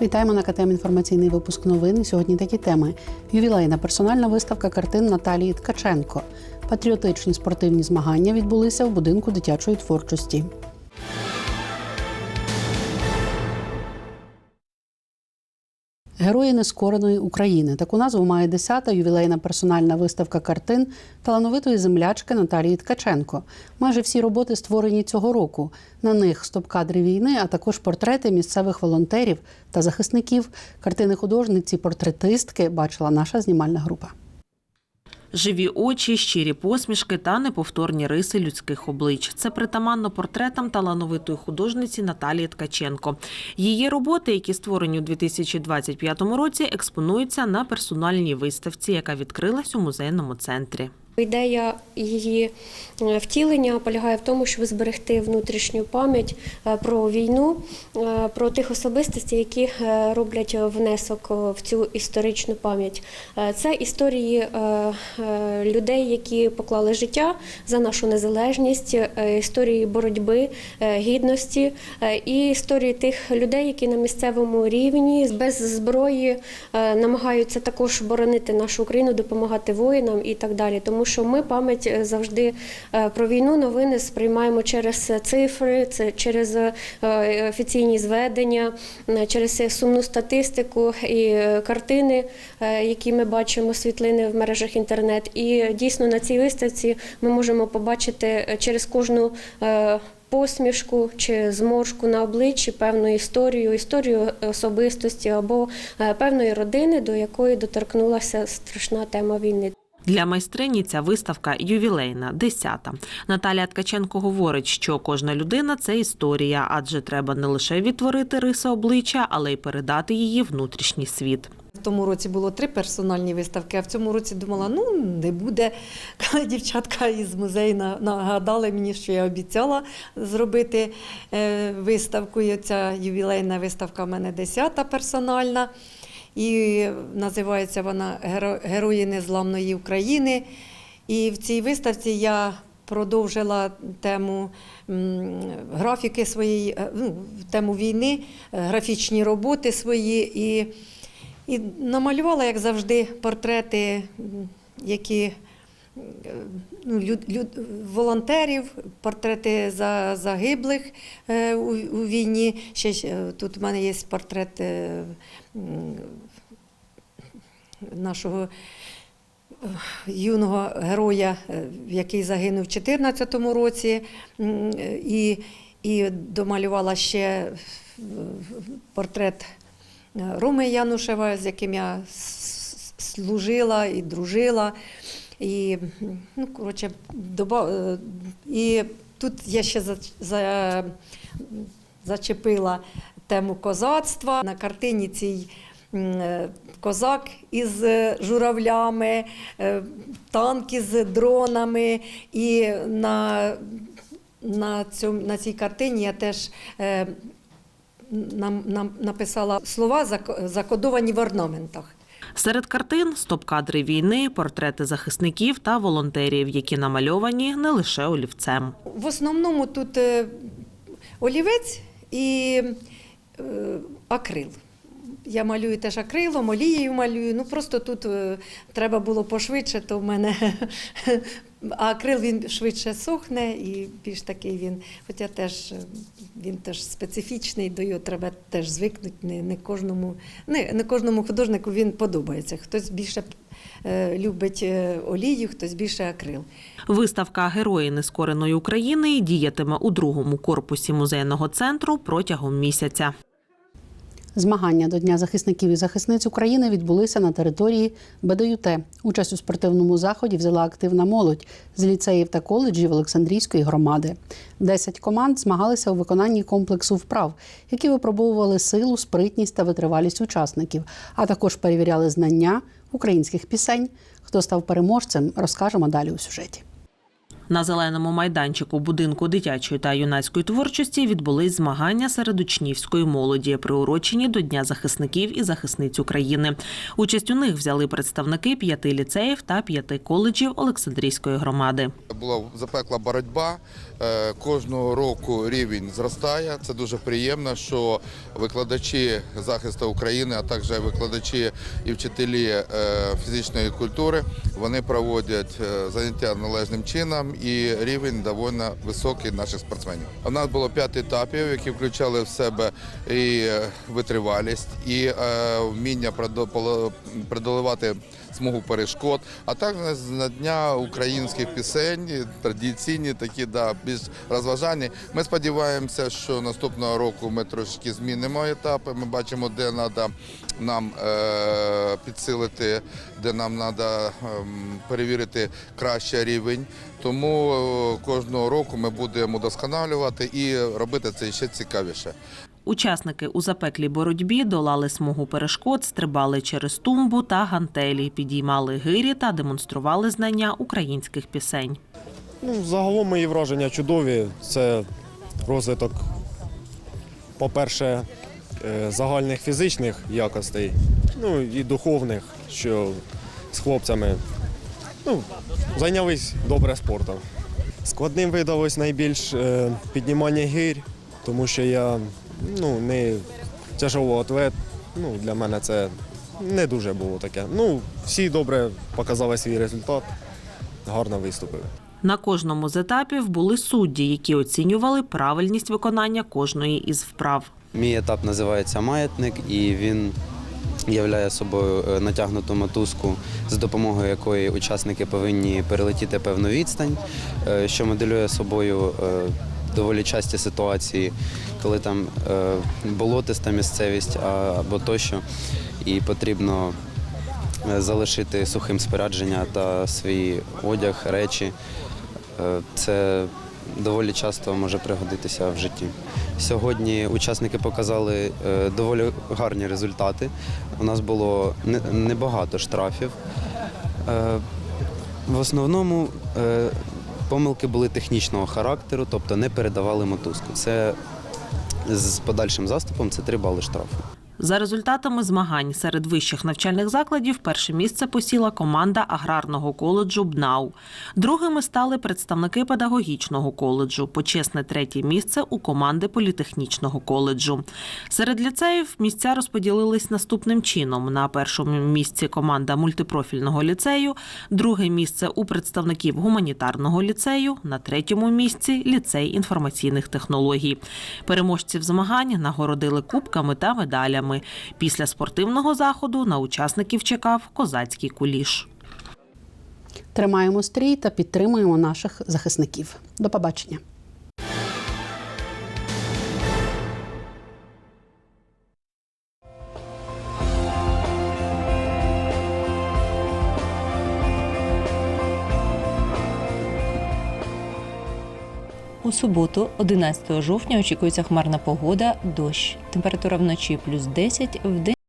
Вітаємо на КТМ інформаційний випуск новин. Сьогодні такі теми: ювілейна персональна виставка картин Наталії Ткаченко. Патріотичні спортивні змагання відбулися в будинку дитячої творчості. Герої нескореної України. Таку назву має 10-та ювілейна персональна виставка картин талановитої землячки Наталії Ткаченко. Майже всі роботи створені цього року. На них стоп-кадри війни, а також портрети місцевих волонтерів та захисників. Картини художниці, портретистки бачила наша знімальна група. Живі очі, щирі посмішки та неповторні риси людських облич. Це притаманно портретам талановитої художниці Наталії Ткаченко. Її роботи, які створені у 2025 році, експонуються на персональній виставці, яка відкрилась у музейному центрі. Ідея її е, втілення полягає в тому, щоб зберегти внутрішню пам'ять е, про війну, е, про тих особистостей, які роблять внесок в цю історичну пам'ять. Це історії людей, які поклали життя за нашу незалежність, історії боротьби, гідності і історії тих людей, які на місцевому рівні без зброї намагаються також боронити нашу Україну, допомагати воїнам і так далі. Тому що ми пам'ять е, завжди е, про війну, новини сприймаємо через цифри, це через е, офіційні зведення, е, через сумну статистику і е, картини, е, які ми бачимо, світлини в мережах інтернет. І дійсно на цій виставці ми можемо побачити е, через кожну. е, Посмішку чи зморшку на обличчі певну історію, історію особистості або е, певної родини, до якої доторкнулася страшна тема війни. Для майстрині ця виставка ювілейна, десята. Наталія Ткаченко говорить, що кожна людина це історія, адже треба не лише відтворити риси обличчя, але й передати її внутрішній світ. В тому році було три персональні виставки, а в цьому році думала, ну не буде. Коли дівчатка із музею на- нагадали мені, що я обіцяла зробити е, виставку. І ця ювілейна виставка в мене десята персональна. І називається вона Герої Незламної України. І в цій виставці я продовжила тему графіки своєї, е, ну, тему війни, графічні роботи свої. І і намалювала, як завжди, портрети, які ну, люд, люд, волонтерів, портрети за, загиблих е, у, у війні. Ще тут в мене є портрет е, нашого е, юного героя, який загинув в 2014 році. І, і домалювала ще портрет Роми Янушева, з яким я служила і дружила. І, ну, коротше, доба... е, і тут я ще за, за, зачепила тему козацтва. На картині цій е, козак із е, журавлями, танки з дронами. І на, на, цьому, на цій картині я теж е, нам, нам написала слова, зак- закодовані в орнаментах. Серед картин стоп-кадри війни, портрети захисників та волонтерів, які намальовані не лише олівцем. В основному тут е, олівець і е, акрил. Я малюю теж акрилом, олією малюю. Ну просто тут е, треба було пошвидше, то в мене а акрил він швидше сохне і більш такий він. Хоча теж е, він теж специфічний, до його треба теж звикнути. Не, не, кожному, не, не кожному художнику він подобається. Хтось більше е, любить е, олію, хтось більше акрил. Виставка Герої нескореної України діятиме у другому корпусі музейного центру протягом місяця. Змагання до Дня захисників і захисниць України відбулися на території БДЮТ. Участь у спортивному заході взяла активна молодь з ліцеїв та коледжів Олександрійської громади. Десять команд змагалися у виконанні комплексу вправ, які випробовували силу, спритність та витривалість учасників, а також перевіряли знання українських пісень. Хто став переможцем, розкажемо далі у сюжеті. На зеленому майданчику будинку дитячої та юнацької творчості відбулись змагання серед учнівської молоді, приурочені до Дня захисників і захисниць України. Участь у них взяли представники п'яти ліцеїв та п'яти коледжів Олександрійської громади. Була запекла боротьба. Е, Кожного року рівень зростає. Це дуже приємно, що викладачі захисту України, а також викладачі і вчителі е, фізичної культури, вони проводять е, заняття належним чином і рівень доволі високий наших спортсменів. У нас було п'ять етапів, які включали в себе і е, витривалість, і е, вміння продо- преодолевати смугу перешкод, а також на дня українських пісень, традиційні такі, да, більш розважальні. Ми сподіваємося, що наступного року ми трошки змінимо етапи. Ми бачимо, де треба нам е, підсилити, де нам треба перевірити краще рівень. Тому е, кожного року ми будемо удосконалювати і робити це ще цікавіше. Учасники у запеклій боротьбі долали смугу перешкод, стрибали через тумбу та гантелі, підіймали гирі та демонстрували знання українських пісень. Ну, загалом мої враження чудові. Це розвиток, по-перше, е, загальних фізичних якостей, ну і духовних, що з хлопцями ну, зайнялись добре спортом. Складним видалось найбільш е, піднімання гір, тому що я ну, не тяжело атлет. Ну, для мене це не дуже було таке. Ну, всі добре показали свій результат, гарно виступили. На кожному з етапів були судді, які оцінювали правильність виконання кожної із вправ. Мій етап називається маятник, і він являє собою е, натягнуту мотузку, з допомогою якої учасники повинні перелетіти певну відстань, е, що моделює собою е, доволі часті ситуації, коли там е, болотиста місцевість або тощо, і потрібно е, залишити сухим спорядження та свій одяг, речі. Е, Це доволі часто може пригодитися в житті. Сьогодні учасники показали доволі гарні результати. У нас було небагато штрафів. В основному помилки були технічного характеру, тобто не передавали мотузку. Це з подальшим заступом це три бали штрафу. За результатами змагань серед вищих навчальних закладів перше місце посіла команда аграрного коледжу БНАУ. Другими стали представники педагогічного коледжу. Почесне третє місце у команди політехнічного коледжу. Серед ліцеїв місця розподілились наступним чином: на першому місці команда мультипрофільного ліцею, друге місце у представників гуманітарного ліцею, на третьому місці ліцей інформаційних технологій. Переможців змагань нагородили кубками та медалями. Після спортивного заходу на учасників чекав козацький куліш. Тримаємо стрій та підтримуємо наших захисників. До побачення. У суботу, 11 жовтня, очікується хмарна погода, дощ. Температура вночі плюс 10, вдень